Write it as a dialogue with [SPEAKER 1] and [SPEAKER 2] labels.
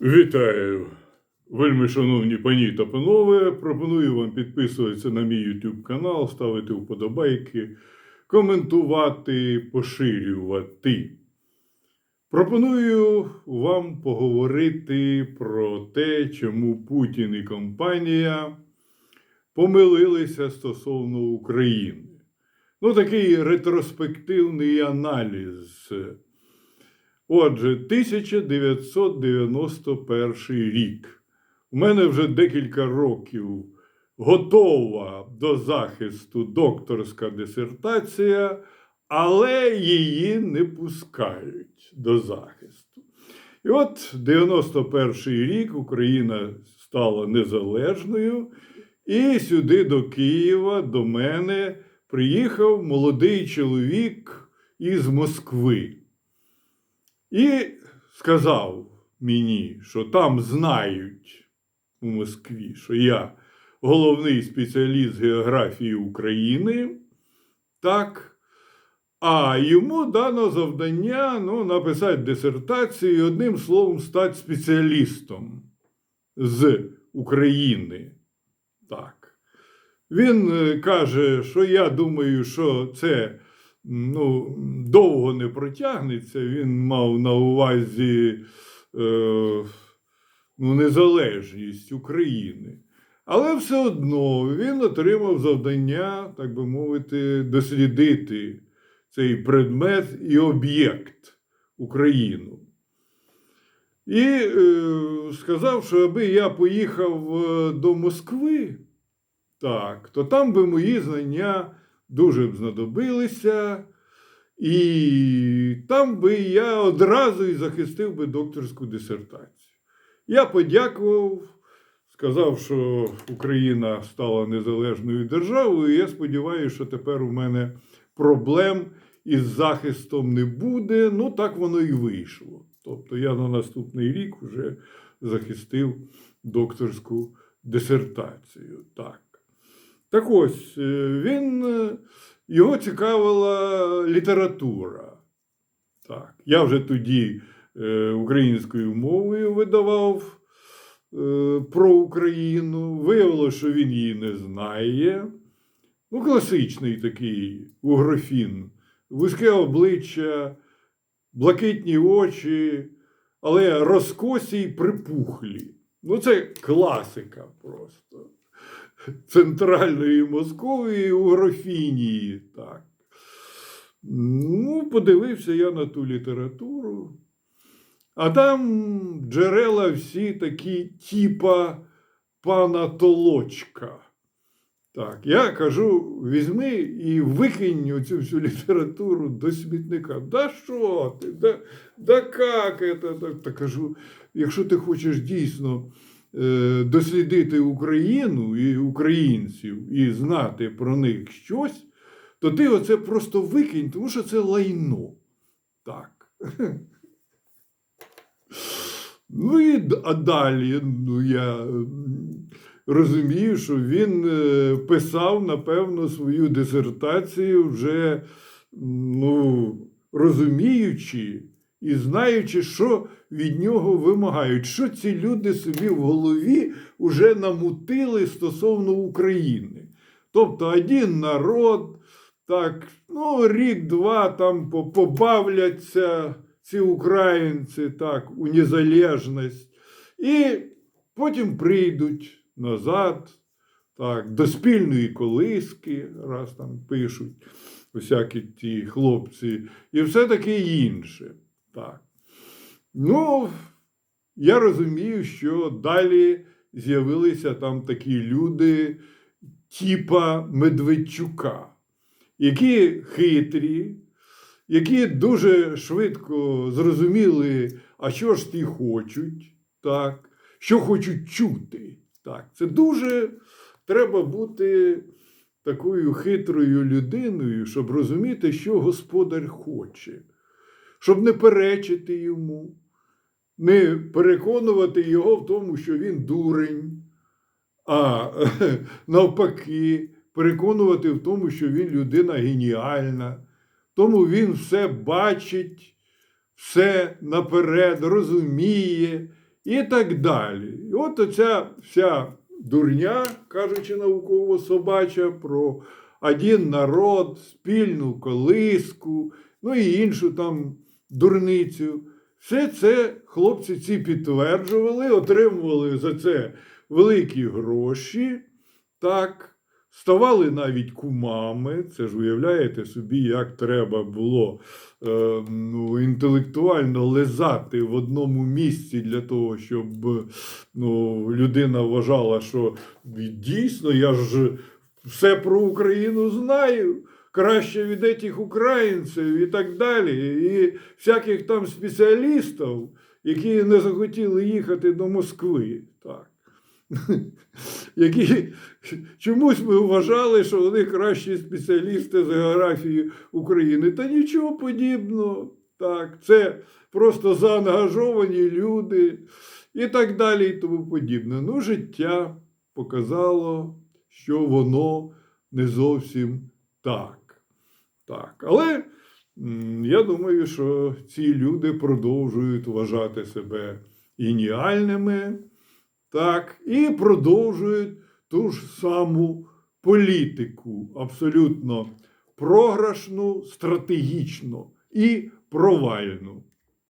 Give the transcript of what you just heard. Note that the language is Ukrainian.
[SPEAKER 1] Вітаю, вельми шановні пані та панове. Пропоную вам підписуватися на мій YouTube канал, ставити вподобайки, коментувати, поширювати. Пропоную вам поговорити про те, чому Путін і компанія помилилися стосовно України. Ну, такий ретроспективний аналіз. Отже, 1991 рік. У мене вже декілька років готова до захисту докторська дисертація, але її не пускають до захисту. І от 91 рік Україна стала незалежною, і сюди до Києва, до мене, приїхав молодий чоловік із Москви. І сказав мені, що там знають у Москві, що я головний спеціаліст географії України. Так. А йому дано завдання ну, написати дисертацію і одним словом стати спеціалістом з України. Так. Він е, каже, що я думаю, що це ну, довго не протягнеться. Він мав на увазі е, ну, незалежність України. Але все одно він отримав завдання, так би мовити, дослідити цей предмет і об'єкт Україну. І е, сказав, що аби я поїхав е, до Москви, так, то там би мої знання дуже б знадобилися, і там би я одразу і захистив би докторську дисертацію. Я подякував, сказав, що Україна стала незалежною державою, і я сподіваюся, що тепер у мене проблем із захистом не буде. Ну, так воно і вийшло. Тобто я на наступний рік вже захистив докторську дисертацію. Так. Так ось, е, він, е, його цікавила література. Так. Я вже тоді е, українською мовою видавав про Україну. Виявилося, що він її не знає. Ну, класичний такий угрофін, вузьке обличчя, блакитні очі, але розкосі й припухлі. Ну, це класика просто центральної Московії у графінії. Так. Ну, подивився я на ту літературу. А там джерела всі такі, типа пана Толочка. Так, я кажу, візьми і викинь оцю всю літературу до смітника. Да що ти? Да, да як це? Так, та кажу, якщо ти хочеш дійсно дослідити Україну і українців і знати про них щось, то ти оце просто викинь, тому що це лайно. Так. Ну і а далі ну, я розумію, що він е, писав, напевно, свою дисертацію вже ну, розуміючи і знаючи, що від нього вимагають, що ці люди собі в голові вже намутили стосовно України. Тобто один народ, так, ну, рік-два там побавляться ці українці так, у незалежність, і потім прийдуть назад, так, до спільної колиски, раз там пишуть усякі ті хлопці, і все таке інше. Так. Ну, я розумію, що далі з'явилися там такі люди, типа Медведчука, які хитрі, які дуже швидко зрозуміли, а що ж ті хочуть, так, що хочуть чути. Так. Це дуже треба бути такою хитрою людиною, щоб розуміти, що господар хоче, щоб не перечити йому, не переконувати його в тому, що він дурень, а навпаки, переконувати в тому, що він людина геніальна. Тому він все бачить, все наперед розуміє і так далі. І от оця вся дурня, кажучи науково собача, про один народ, спільну колиску, ну і іншу там дурницю. Все це хлопці ці підтверджували, отримували за це великі гроші. Так, ставали навіть кумами. Це ж уявляєте собі, як треба було е, ну, інтелектуально лизати в одному місці для того, щоб ну, людина вважала, що дійсно я ж все про Україну знаю. Краще від этих українців і так далі, і всяких там спеціалістів, які не захотіли їхати до Москви. Так. Які чомусь ми вважали, що вони кращі спеціалісти з географії України. Та нічого подібного. Так, це просто заангажовані люди і так далі, і тому подібне. Ну, життя показало, що воно не зовсім так. Так. Але я думаю, що ці люди продовжують вважати себе геніальними, так, і продовжують ту ж саму політику, абсолютно програшну, стратегічну і провальну.